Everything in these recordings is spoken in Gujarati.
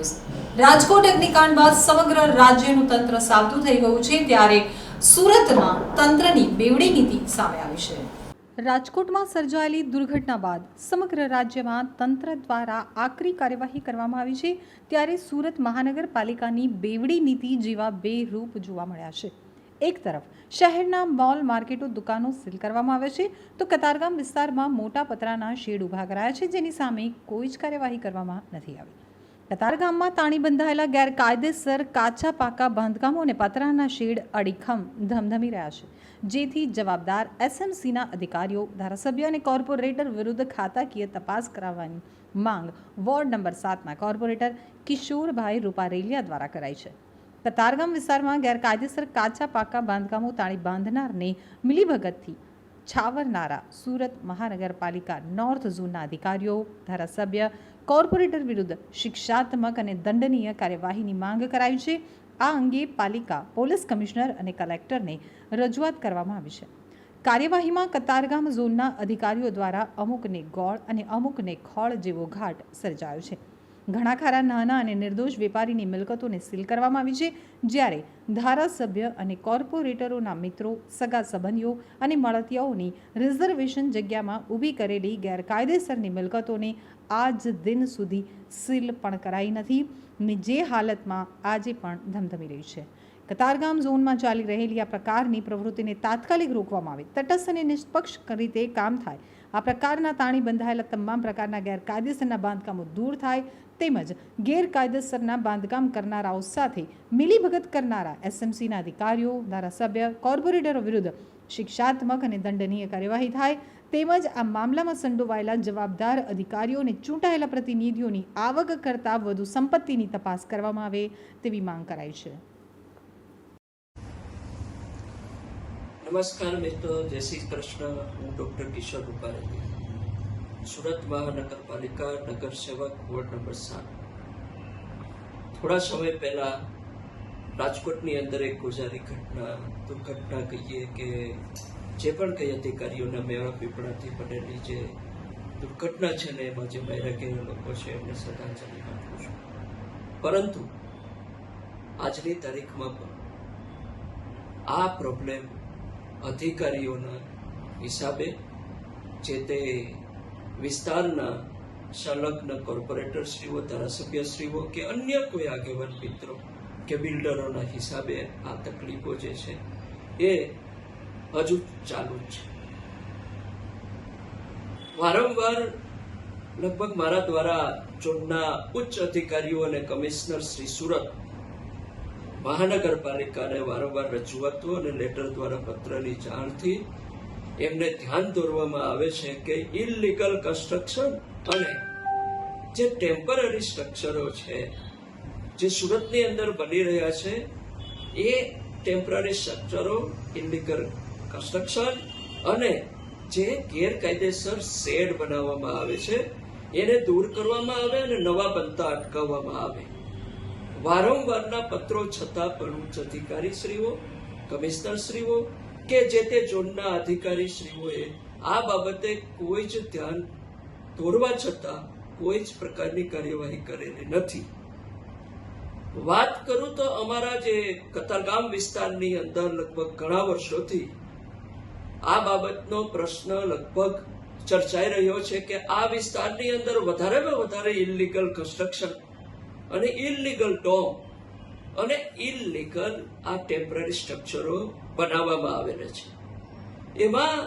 ન્યૂઝ. રાજકોટ અગ્નિકાંડ બાદ સમગ્ર રાજ્યનું તંત્ર સાબતું થઈ ગયું છે ત્યારે સુરતમાં તંત્રની બેવડી નીતિ સામે આવી છે. રાજકોટમાં સર્જાયેલી દુર્ઘટના બાદ સમગ્ર રાજ્યમાં તંત્ર દ્વારા આકરી કાર્યવાહી કરવામાં આવી છે. ત્યારે સુરત મહાનગરપાલિકાની બેવડી નીતિ જેવા બે રૂપ જોવા મળ્યા છે. એક તરફ, શહેરના મોલ માર્કેટો દુકાનો સીલ કરવામાં આવે છે. તો કતારગામ વિસ્તારમાં મોટા પતરાના શેડ ઊભા કરાયા છે. જેની સામે કોઈ જ કાર્યવાહી કરવામાં નથી આવી. કતારગામમાં તાણી બંધાયેલા ગેરકાયદેસર કાચા પાકા બાંધકામો અને પતરાના શેડ અડીખમ ધમધમી રહ્યા છે. જેથી જવાબદાર એસએમસીના અધિકારીઓ, ધારાસભ્ય અને કોર્પોરેટર વિરુદ્ધ ખાતાકીય તપાસ કરાવવાની માંગ વોર્ડ નંબર સાતના કોર્પોરેટર કિશોરભાઈ રૂપારેલિયા દ્વારા કરાઈ છે. કતારગામ વિસ્તારમાં ગેરકાયદેસર કાચા પાકા બાંધકામો તાળી બાંધનારને મિલીભગતથી છાવરનારા સુરત મહાનગરપાલિકા નોર્થ ઝોનના અધિકારીઓ, ધારાસભ્ય, કોર્પોરેટર વિરુદ્ધ શિક્ષાત્મક અને દંડનીય કાર્યવાહીની માંગ કરાઈ છે. આ અંગે પાલિકા, પોલીસ કમિશનર અને કલેક્ટરને રજૂઆત કરવામાં આવી છે. કાર્યવાહીમાં કતારગામ ઝોનના અધિકારીઓ દ્વારા અમુકને ગોળ અને અમુકને ખોળ જેવો ઘાટ સર્જાયો છે. ઘણા ખરા નાના અને નિર્દોષ વેપારીની મિલકતોને સીલ કરવામાં આવી છે, જ્યારે ધારાસભ્ય અને કોર્પોરેટરોના મિત્રો, સગા સંબંધીઓ અને મળતિયાઓની રિઝર્વેશન જગ્યામાં ઊભી કરેલી ગેરકાયદેસરની મિલકતોને આજ દિન સુધી સીલ પણ કરાઈ નથી. જે હાલતમાં આજે પણ ધમધમી રહી છે. કતારગામ ઝોનમાં ચાલી રહેલી આ પ્રકારની પ્રવૃત્તિને તાત્કાલિક રોકવામાં આવે. તટસ્થ અને નિષ્પક્ષ રીતે કામ થાય. આ પ્રકારના તાણી બંધાયેલા તમામ પ્રકારના ગેરકાયદેસરના બાંધકામો દૂર થાય. તેમજ ગેરકાયદેસરના બાંધકામ કરનારાઓ સાથે મિલીભગત કરનારા એસએમસીના અધિકારીઓ, ધારાસભ્ય, કોર્પોરેટરો વિરુદ્ધ શિક્ષાત્મક અને દંડનીય કાર્યવાહી થાય તેમજ આ મામલામાં સંડોવાયેલા જવાબદાર અધિકારીઓ અને ચૂંટાયેલા પ્રતિનિધિઓની આવક કરતાં વધુ સંપત્તિની તપાસ કરવામાં આવે તેવી માંગ કરાઈ છે. નમસ્કાર મિત્રો, જય શ્રી કૃષ્ણ. હું ડૉક્ટર કિશોર રૂપારેલી સુરત મહાનગરપાલિકા નગર સેવક વોર્ડ નંબર સાત. થોડા સમય પહેલા રાજકોટની અંદર એક ગુજારી ઘટના, દુર્ઘટના કહીએ કે જે પણ કઈ અધિકારીઓના મેળા પીપળાથી બનેલી જે દુર્ઘટના છે ને એમાં જે માર્યા ગયેલા લોકો છે, એમને શ્રદ્ધાંજલિ આપું છું. પરંતુ આજની તારીખમાં પણ આ પ્રોબ્લેમ અધિકારીઓના હિસાબે જે તે વિસ્તારના સંલગ્ન કોર્પોરેટરશ્રીઓ, ધારાસભ્યશ્રીઓ કે અન્ય કોઈ આગેવાન મિત્રો કે બિલ્ડરોના હિસાબે આ તકલીફો જે છે એ હજુ ચાલુ જ છે. વારંવાર લગભગ મારા દ્વારા ઝોનના ઉચ્ચ અધિકારીઓ અને કમિશનર શ્રી સુરત મહાનગરપાલિકાને વારંવાર રજૂઆતો અને લેટર દ્વારા પત્રની જાણથી એમને ધ્યાન દોરવામાં આવે છે કે ઇલીગલ કન્સ્ટ્રક્શન અને જે ટેમ્પરરી સ્ટ્રક્ચરો છે, જે સુરતની અંદર બની રહ્યા છે, એ ટેમ્પરરી સ્ટ્રક્ચરો ઇલીગલ કન્સ્ટ્રક્શન અને જે ગેરકાયદેસર શેડ બનાવવામાં આવે છે, એને દૂર કરવામાં આવે અને નવા બનતા અટકાવવામાં આવે. વારંવારના પત્રો છતાં પણ ઉચ્ચ અધિકારીશ્રીઓ, કમિશનરશ્રીઓ કે જે તે ઝોનના અધિકારીશ્રીઓએ આ બાબતે કોઈ જ ધ્યાન દોરવા છતાં કોઈ જ પ્રકારની કાર્યવાહી કરેલી નથી. વાત કરું તો અમારા જે કતારગામ વિસ્તારની અંદર લગભગ ઘણા વર્ષોથી આ બાબતનો પ્રશ્ન લગભગ ચર્ચાઈ રહ્યો છે કે આ વિસ્તારની અંદર વધારેમાં વધારે ઇલીગલ કન્સ્ટ્રક્શન અને ઇલીગલ ડોમ અને ઇલીગલ આ ટેમ્પરરી સ્ટ્રક્ચરો બનાવવામાં આવેલા છે. એમાં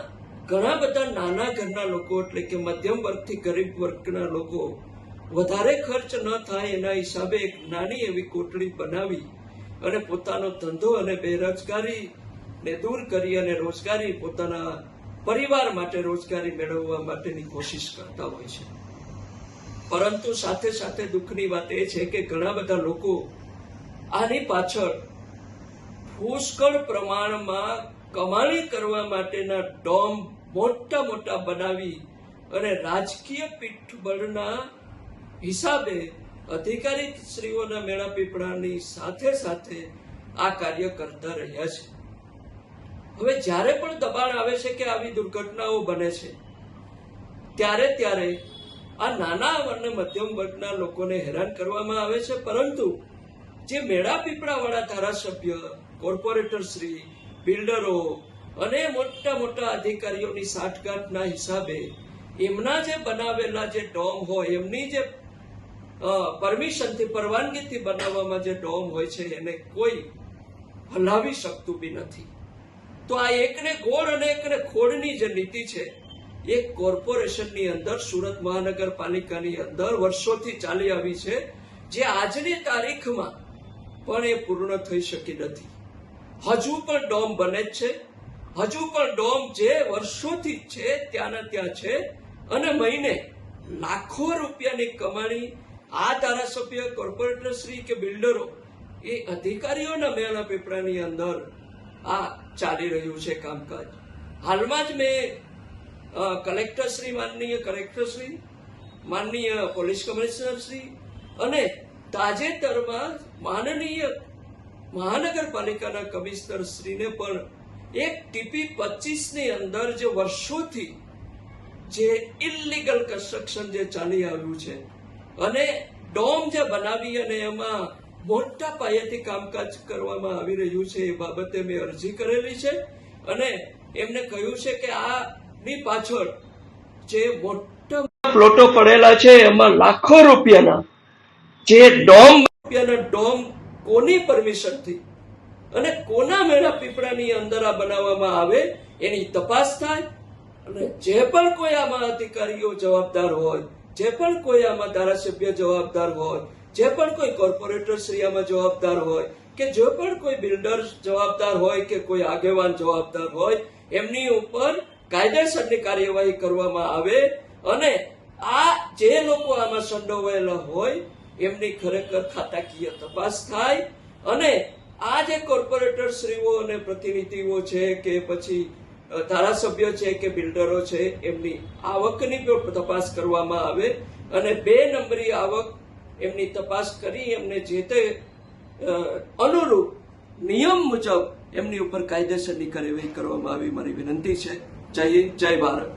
ઘણા બધા નાના ઘરના લોકો, એટલે કે મધ્યમ વર્ગથી ગરીબ વર્ગના લોકો, વધારે ખર્ચ ન થાય એના હિસાબે એક નાની એવી કોટડી બનાવી અને પોતાનો ધંધો અને બેરોજગારી ને દૂર કરી અને રોજગારી, પોતાના પરિવાર માટે રોજગારી મેળવવા માટેની કોશિશ કરતા હોય છે. પરંતુ સાથે સાથે દુઃખની વાત એ છે કે ઘણા બધા લોકો આની પાછળ પુષ્કળ પ્રમાણમાં કમાણી કરવા માટેના ડોમ મોટા મોટા બનાવી અને રાજકીય પીઠબળના હિસાબે અધિકારી શ્રીઓના મેળા પીપળાની સાથે સાથે આ કાર્ય કરતા રહ્યા છે. હવે જ્યારે પણ દબાણ આવે છે કે આવી દુર્ઘટનાઓ બને છે, ત્યારે ત્યારે આ નાના અને મધ્યમ વર્ગના લોકોને હેરાન કરવામાં આવે છે. પરંતુ જે મેળા પીપળાવાળા ધારાસભ્ય કોર્પોરેટર શ્રી, બિલ્ડરો અને મોટા મોટા અધિકારીઓની સાઠગાંઠના હિસાબે એમના જે બનાવેલા જે ડોમ હોય, એમની જે પરમિશનથી, પરવાનગીથી બનાવવામાં જે ડોમ હોય છે, એને કોઈ હલાવી શકતું બી નથી. તો આ એકને ગોળ અને એકને ખોળની જે નીતિ છે, એ કોર્પોરેશનની અંદર, સુરત મહાનગરપાલિકાની અંદર વર્ષોથી ચાલી આવી છે, જે આજની તારીખમાં પણ એ પૂર્ણ થઈ શકી નથી. હજુ પણ ડોમ બને જ છે. હજુ પણ ડોમ જે વર્ષોથી છે ત્યાંના ત્યાં છે. અને મહિને લાખો રૂપિયાની કમાણી આ ધારાસભ્ય કોર્પોરેટર શ્રી કે બિલ્ડરો એ અધિકારીઓના મેળા પેપરાની અંદર આ ચાલી રહ્યું છે કામકાજ. હાલમાં જ મેં કલેક્ટર શ્રી, માનનીય કલેક્ટર શ્રી, માનનીય પોલીસ કમિશનર શ્રી અને તાજેતરમાં માનનીય મહાનગરપાલિકાના કમિશનર શ્રીને પણ એક ટીપી પચીસની અંદર જે વર્ષોથી જે ઇલીગલ કન્સ્ટ્રક્શન જે ચાલી આવ્યું છે અને ડોમ જે બનાવી અને એમાં મોટા પાયેથી કામકાજ કરવામાં આવી રહ્યું છે એ બાબતે મેં અરજી કરેલી છે અને એમને કહ્યું છે કે આની પાછળ જે મોટા પ્લોટો પડેલા છે એમાં લાખો રૂપિયાના જે ડોમ રૂપિયાના ડોમ કોની પરમિશનથી અને કોના મેળા પીપળાની અંદર આ બનાવવામાં આવે, એની તપાસ થાય? અને જે પણ કોઈ આમાં અધિકારીઓ જવાબદાર હોય, જે પણ કોઈ આમાં ધારાસભ્ય જવાબદાર હોય, જે પણ કોઈ કોર્પોરેટર શ્રી આમાં જવાબદાર હોય, કે જે પણ કોઈ બિલ્ડર જવાબદાર હોય કે કોઈ આગેવાન જવાબદાર હોય, એમની ઉપર કાયદેસરની કાર્યવાહી કરવામાં આવે. અને આ જે લોકો આમાં સંડોવાયેલા હોય એમની ખરેખર ખાતાકીય તપાસ થાય. અને આ જે કોર્પોરેટર શ્રીઓ અને પ્રતિનિધિઓ છે કે પછી ધારાસભ્ય છે કે બિલ્ડરો છે, એમની આવકની પણ તપાસ કરવામાં આવે. અને બે નંબરી આવક એમની તપાસ કરી એમને જે તે અનુરૂપ નિયમ મુજબ એમની ઉપર કાયદેસરની કાર્યવાહી કરવામાં આવી. મારી વિનંતી છે. જય હિન્દ, જય ભારત.